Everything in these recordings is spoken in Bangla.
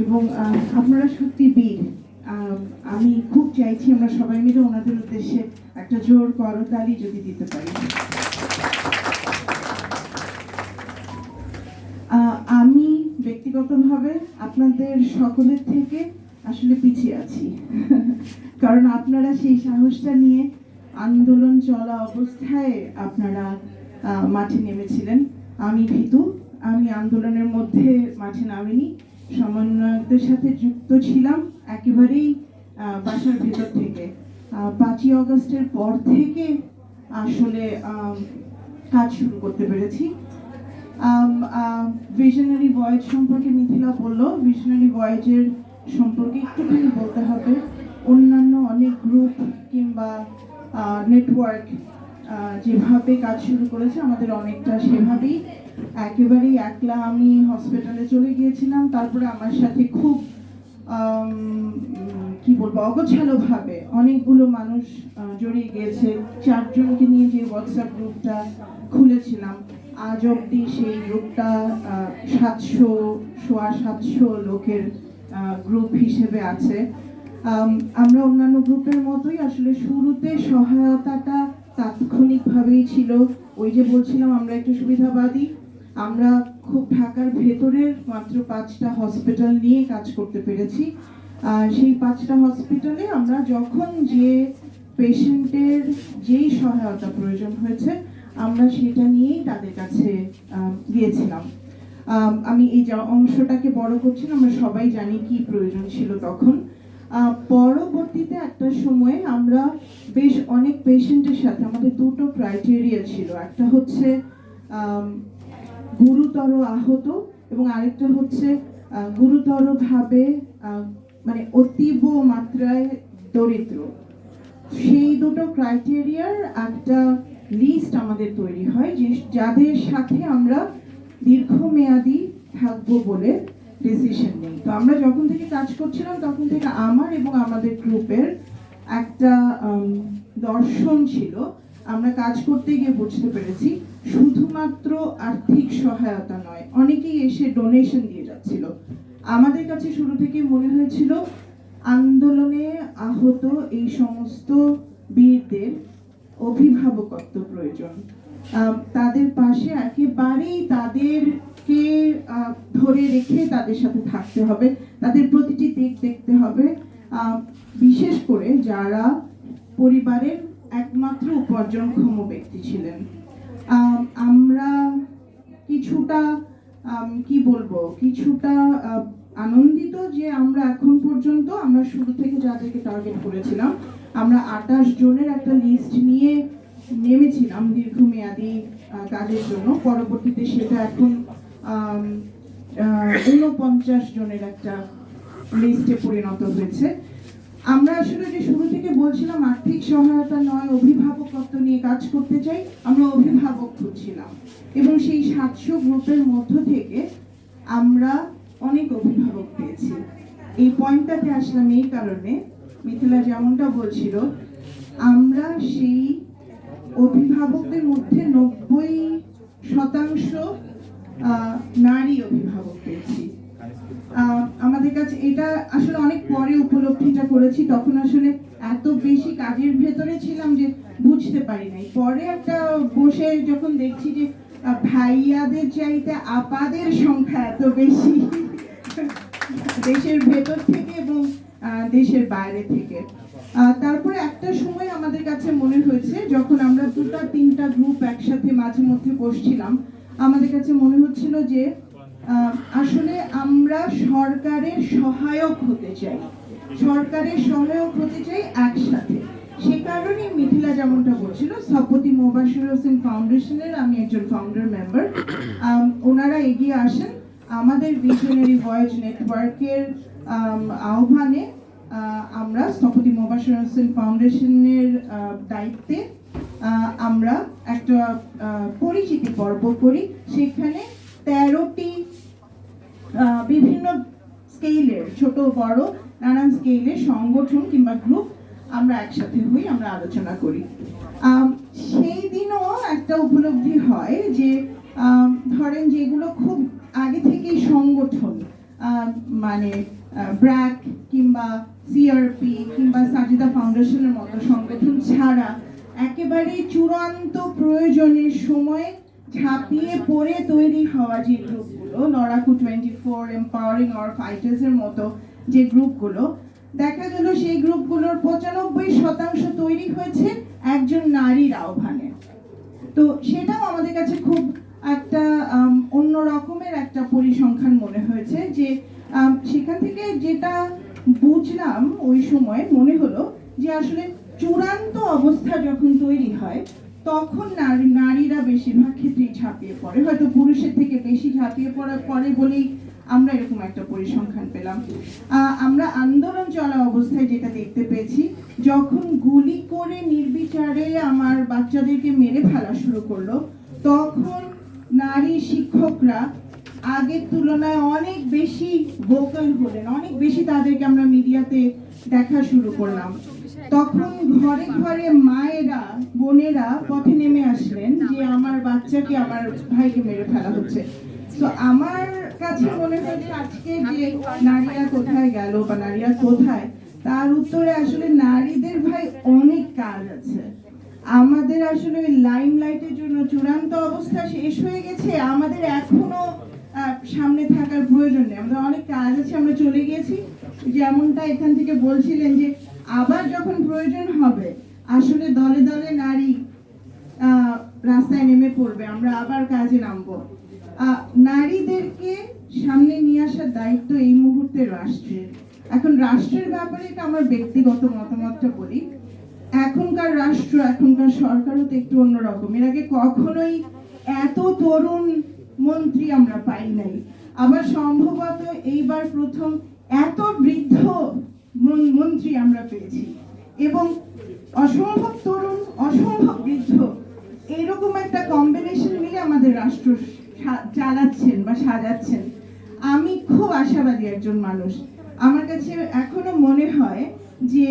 এবং আপনারা সত্যি বীর। আমি খুব চাইছি আমরা সবাই মিলে ওনাদের উদ্দেশ্যে একটা জোর করতালি যদি দিতে পারি। আমি ব্যক্তিগতভাবে আপনাদের সকলের থেকে আসলে পিছিয়ে আছি। কারণ আপনারা সেই সাহসটা নিয়ে আন্দোলন চলা অবস্থায় আপনারা মাঠে নেমেছিলেন। আমি ভীতু, আমি আন্দোলনের মধ্যে মাঠে নামিনি। সমন্বয়কদের সাথে যুক্ত ছিলাম একেবারেই বাসার ভেতর থেকে। পাঁচই অগস্টের পর থেকে আসলে কাজ শুরু করতে পেরেছি। ভিশনারি ভয়েজ সম্পর্কে মিথিলা বলল ভিশনারি ভয়েজের সম্পর্কে একটুখানি বলতে হবে। অন্যান্য অনেক গ্রুপ কিংবা নেটওয়ার্ক যেভাবে কাজ শুরু করেছে, আমাদের অনেকটা সেভাবেই একেবারেই একলা আমি হসপিটালে চলে গিয়েছিলাম। তারপরে আমার সাথে খুব কি বলব অগোছালো ভাবে অনেকগুলো মানুষ জড়িয়ে গিয়েছে। চারজনকে নিয়ে যে হোয়াটসঅ্যাপ গ্রুপটা খুলেছিলাম, আজ অব্দি সেই গ্রুপটা সাতশো, সোয়া সাতশো লোকের গ্রুপ হিসেবে আছে। আমরা অন্যান্য গ্রুপের মতোই আসলে শুরুতে সহায়তাটা তাৎক্ষণিকভাবেই ছিল। ওই যে বলছিলাম, আমরা একটু সুবিধাবাদী। আমরা খুব ঢাকার ভেতরের মাত্র পাঁচটা হসপিটাল নিয়ে কাজ করতে পেরেছি। আর সেই পাঁচটা হসপিটালে আমরা যখন যে পেশেন্টের যেই সহায়তা প্রয়োজন হয়েছে আমরা সেটা নিয়েই তাদের কাছে গিয়েছিলাম। আমি এই যা অংশটাকে বড় করছি না, আমরা সবাই জানি কি প্রয়োজন ছিল তখন। পরবর্তীতে একটা সময়ে আমরা বেশ অনেক পেশেন্টের সাথে আমাদের দুটো ক্রাইটেরিয়া ছিল। একটা হচ্ছে গুরুতর আহত এবং আরেকটা হচ্ছে গুরুতরভাবে মানে অতীব মাত্রায় দরিদ্র। সেই দুটো ক্রাইটেরিয়ার একটা লিস্ট আমাদের তৈরি হয়, যে যাদের সাথে আমরা দীর্ঘমেয়াদী থাকব বলে ডিসিশন নেই। তো আমরা যখন থেকে কাজ করছিলাম, তখন থেকে আমার এবং আমাদের গ্রুপের একটা দর্শন ছিল। আমরা কাজ করতে গিয়ে বুঝতে পেরেছি শুধুমাত্র আর্থিক সহায়তা নয়, অনেকেই এসে ডোনেশন দিয়ে যাচ্ছিল। আমাদের কাছে শুরু থেকে মনে হয়েছিল, আন্দোলনে আহত এই সমস্ত বীরদের অভিভাবকত্ব প্রয়োজন। তাদের পাশে একেবারেই তাদেরকে ধরে রেখে তাদের সাথে থাকতে হবে, তাদের প্রতিটি দিক দেখতে হবে। বিশেষ করে যারা পরিবারের একমাত্র উপার্জনক্ষম ব্যক্তি ছিলেন। আমরা কিছুটা কি বলব, কিছুটা আনন্দিত যে আমরা এখন পর্যন্ত, আমরা শুরু থেকে যাদেরকে টার্গেট করেছিলাম, আমরা আটাশ জনের একটা লিস্ট নিয়ে নেমেছিলাম দীর্ঘমেয়াদী কাজের জন্য। পরবর্তীতে সেটা এখন ঊনপঞ্চাশ জনের একটা লিস্টে পরিণত হয়েছে। আমরা আসলে যে শুরু থেকে বলছিলাম আর্থিক সহায়তা নয়, অভিভাবকত্ব নিয়ে কাজ করতে চাই, আমরা অভিভাবক খুঁজছিলাম। এবং সেই সাতশো গ্রুপের মধ্য থেকে আমরা অনেক অভিভাবক পেয়েছি। এই পয়েন্টটাতে আসলাম এই কারণে, মিথিলা যেমনটা বলছিল, আমরা সেই অভিভাবকদের মধ্যে নব্বই শতাংশ নারী অভিভাবক পেয়েছি। আমাদের কাছে এটা আসলে অনেক পরে উপলব্ধিটা করেছি, তখন আসলে এত বেশি কাজের ভেতরে ছিলাম যে বুঝতে পারি নাই। পরে একটা বসে যখন দেখছি যে ভাইয়াদের চাইতে আপাদের সংখ্যা এত বেশি, দেশের ভেতর থেকে এবং দেশের বাইরে থেকে। তারপরে একটা সময় আমাদের কাছে মনে হয়েছে, যখন আমরা দুটা তিনটা গ্রুপ একসাথে মাঝে মধ্যে বসছিলাম, আমাদের কাছে মনে হচ্ছিল যে আসলে আমরা সরকারের সহায়ক হতে চাই। সরকারের সহায়ক হতে চাই একসাথে। সে কারণে মিথিলা যেমনটা বলছিল, স্থপতি মোবাশির হোসেন ফাউন্ডেশনের, আমি একজন ফাউন্ডার মেম্বার ওনারা এগিয়ে আসেন আমাদের ভিশনারি ভয়েজ নেটওয়ার্কের আহ্বানে আমরা স্থপতি মোবাশির হোসেন ফাউন্ডেশনের দায়িত্বে আমরা একটা পরিচিতি পর্ব করি। সেখানে তেরোটি বিভিন্ন স্কেলের ছোট, বড়, নানান স্কেলের সংগঠন কিংবা গ্রুপ আমরা একসাথে হই, আমরা আলোচনা করি। সেই দিনও একটা উপলব্ধি হয় যে ধরেন যেগুলো খুব আগে থেকেই সংগঠন মানে ব্র্যাক কিংবা সিআরপি কিংবা সাজিদা ফাউন্ডেশনের মতো সংগঠন ছাড়া একেবারে চূড়ান্ত প্রয়োজনের সময় ঝাঁপিয়ে পড়ে তৈরি হওয়া যে গ্রুপগুলো লড়াকু টোয়েন্টি ফোর, এম্পাওয়ারিং আওয়ার ফাইটার্সের মতো যে গ্রুপগুলো, দেখা গেল সেই গ্রুপগুলোর পঁচানব্বই শতাংশ তৈরি হয়েছে একজন নারীর আহ্বানে। তো সেটাও আমাদের কাছে খুব একটা অন্য রকমের একটা পরিসংখ্যান মনে হয়েছে যে সেখান থেকে যেটা বুঝলাম ওই সময় মনে হলো যে আসলে চূড়ান্ত অবস্থা যখন তৈরি হয় তখন নারী নারীরা বেশিরভাগ ক্ষেত্রেই ঝাঁপিয়ে পড়ে। হয়তো পুরুষের থেকে বেশি ঝাঁপিয়ে পড়া পড়ে বলেই আমরা এরকম একটা পরিসংখ্যান পেলাম। আমরা আন্দোলন চলা অবস্থায় যেটা দেখতে পেয়েছি, যখন গুলি করে নির্বিচারে আমার বাচ্চাদেরকে মেরে ফেলা শুরু করল, তখন নারী শিক্ষকরা আগের তুলনায় অনেক বেশি ভোকাল হলেন। অনেক বেশি তাদেরকে আমরা মিডিয়াতে দেখা শুরু করলাম। তখন ঘরে ঘরে মায়েরা বোনেরা পথে নেমে আসলেন যে আমার বাচ্চাকে আমার ভাইকে মেরে ফেলা হচ্ছে। তো আমার কাছে মনে হয়েছে আজকে যে নারীরা কোথায় গেল বা নারীরা কোথায়, তার উত্তরে আসলে নারীদের ভাই অনেক কাজ আছে। আমাদের আসলে লাইম লাইটের জন্য চূড়ান্ত অবস্থা শেষ হয়ে গেছে। আমাদের এখনও সামনে থাকার প্রয়োজন নেই। আমাদের অনেক কাজ আছে, আমরা চলে গেছি। যেমনটা এখান থেকে বলছিলেন যে আবার যখন প্রয়োজন হবে আসলে দলে দলে নারী রাস্তায় নেমে পড়বে। আমরা আবার কাজে নামবো। নারীদেরকে সামনে নিয়ে আসার দায়িত্ব এই মুহূর্তে রাষ্ট্রের। এখন রাষ্ট্রের ব্যাপারে এটা আমার ব্যক্তিগত মতামতটা বলি। এখনকার রাষ্ট্র, এখনকার সরকারও তো একটু অন্যরকম এর আগে কখনোই এত তরুণ মন্ত্রী আমরা পাই নাই। আবার সম্ভবত এইবার প্রথম এত বৃদ্ধ মন- মন্ত্রী আমরা পেয়েছি। এবং অসম্ভব তরুণ অসম্ভব বৃদ্ধ এরকম একটা কম্বিনেশন মিলে আমাদের রাষ্ট্র চালাচ্ছেন বা সাজাচ্ছেন। আমি খুব আশাবাদী একজন মানুষ। আমার কাছে এখনও মনে হয় যে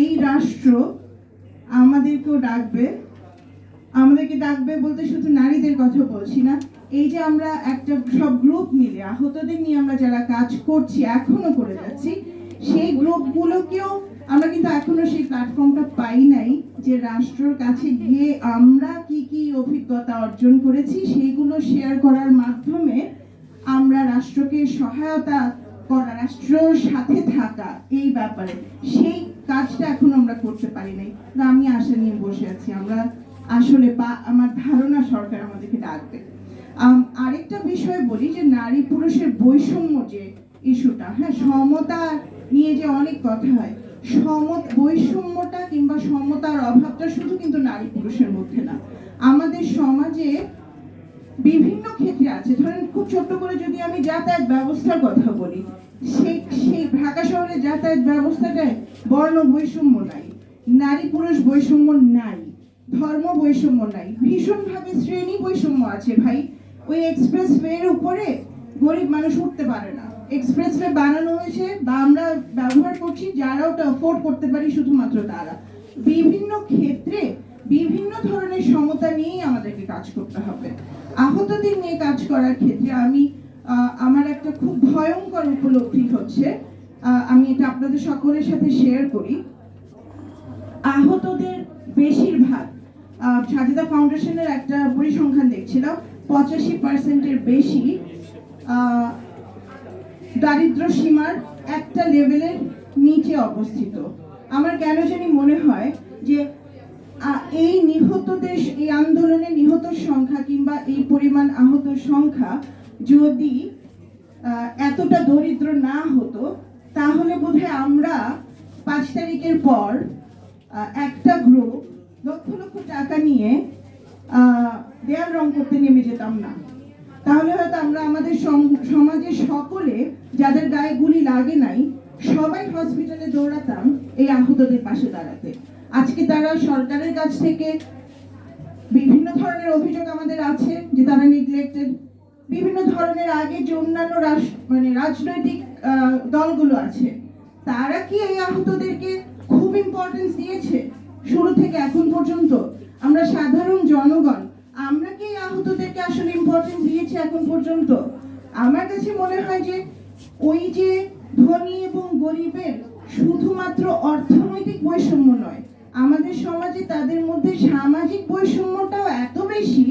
এই রাষ্ট্র আমাদেরকেও ডাকবে। আমাদেরকে ডাকবে বলতে শুধু নারীদের কথা বলছি না। এই যে আমরা একটা সব গ্রুপ মিলে, আহতদের নিয়ে আমরা যারা কাজ করছি, এখনও করে যাচ্ছি, সেই গ্রুপগুলোকেও আমরা কিন্তু এখনও সেই প্ল্যাটফর্মটা পাই নাই যে রাষ্ট্রের কাছে গিয়ে আমরা কি কি অভিজ্ঞতা অর্জন করেছি সেইগুলো শেয়ার করার মাধ্যমে আমরা রাষ্ট্রকে সহায়তা করা রাষ্ট্রর সাথে থাকা এই ব্যাপারে সেই কাজটা এখনও আমরা করতে পারি নাই। আমি আশা নিয়ে বসে আছি, আমরা আসলে বা, আমার ধারণা সরকার আমাদেরকে ডাকবে। আরেকটা বিষয় বলি যে নারী পুরুষের বৈষম্য যে ইস্যুটা হ্যাঁ সমতা নিয়ে যে অনেক কথা হয় সমত, বৈষম্যটা কিংবা সমতার অভাবটা শুধু কিন্তু নারী পুরুষের মধ্যে না। আমাদের সমাজে বিভিন্ন ক্ষেত্রে আছে। ধরেন খুব ছোট্ট করে যদি আমি যাতায়াত ব্যবস্থার কথা বলি সেই সেই ঢাকা শহরে যাতায়াত ব্যবস্থাটায় বর্ণ বৈষম্য নাই। নারী পুরুষ বৈষম্য নাই। ধর্ম বৈষম্য নাই। ভীষণভাবে শ্রেণি বৈষম্য আছে ভাই। ওই এক্সপ্রেস ওয়ের উপরে গরিব মানুষ উঠতে পারে না। এক্সপ্রেস ওয়ে বানানো হয়েছে বা আমরা ব্যবহার করছি, যারা ওটা অ্যাফোর্ড করতে পারি শুধুমাত্র তারা। বিভিন্ন ক্ষেত্রে বিভিন্ন ধরনের সমতা নিয়েই আমাদেরকে কাজ করতে হবে। আহতদের নিয়ে কাজ করার ক্ষেত্রে আমি আমার একটা খুব ভয়ঙ্কর উপলব্ধি হচ্ছে। আমি এটা আপনাদের সকলের সাথে শেয়ার করি। আহতদের বেশিরভাগ সাজেদা ফাউন্ডেশনের একটা পরিসংখ্যান দেখছিলাম, পঁচাশি পার্সেন্টের বেশি দারিদ্র সীমার একটা লেভেলের নিচে অবস্থিত। আমার কেন জানি মনে হয় যে এই নিহতদের এই আন্দোলনে নিহত সংখ্যা কিংবা এই পরিমাণ আহত সংখ্যা যদি এতটা দরিদ্র না হতো, তাহলে বোধহয় আমরা পাঁচ তারিখের পর একটা গ্রুপ লক্ষ লক্ষ টাকা নিয়ে দেয়াল রং করতে নেমে যেতাম না। তাহলে হয়তো আমরা আমাদের সম- সমাজের সকলে যাদের গায়ে গুলি লাগে নাই, সবাই হসপিটালে দৌড়াতাম এই আহতদের পাশে দাঁড়াতে। আজকে তারা সরকারের কাছ থেকে বিভিন্ন ধরনের অভিযোগ আমাদের আছে যে তারা নেগলেক্টেড বিভিন্ন ধরনের আগে যে অন্যান্য মানে রাজনৈতিক দলগুলো আছে, তারা কি এই আহতদেরকে খুব ইম্পর্টেন্স দিয়েছে? শুরু থেকে এখন পর্যন্ত আমরা সাধারণ জনগণ আমরা কি এই আহতদেরকে আসলে ইম্পর্টেন্স দিয়েছি এখন পর্যন্ত? আমার কাছে মনে হয় যে ওই যে ধনী এবং গরিবের শুধুমাত্র অর্থনৈতিক বৈষম্য নয়, আমাদের সমাজে তাদের মধ্যে সামাজিক বৈষম্যটাও এত বেশি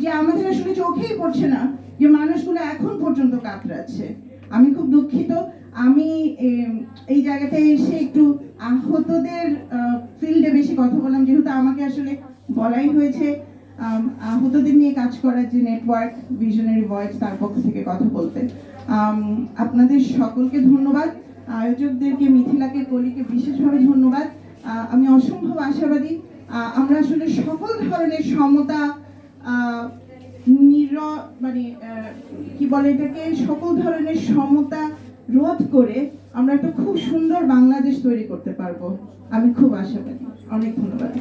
যে আমাদের আসলে চোখেই পড়ছে না যে মানুষগুলো এখন পর্যন্ত কাতরাচ্ছে। আমি খুব দুঃখিত। আমি এই জায়গাটায় এসে একটু আহতদের ফিল্ডে বেশি কথা বললাম, যেহেতু আমাকে আসলে বলাই হয়েছে। আহতদের নিয়ে কাজ করার যে নেটওয়ার্ক ভিশনারি ভয়েস তার পক্ষ থেকে কথা বলতে। আপনাদের সকলকে ধন্যবাদ। আয়োজকদেরকে, মিথিলাকে, কলিকে বিশেষভাবে ধন্যবাদ। আমি অসম্ভব আশাবাদী। আমরা আসলে সকল ধরনের সমতা নির মানে কি বলে এটাকে, সকল ধরনের সমতা রোধ করে আমরা একটা খুব সুন্দর বাংলাদেশ তৈরি করতে পারব। আমি খুব আশাবাদী। অনেক ধন্যবাদ।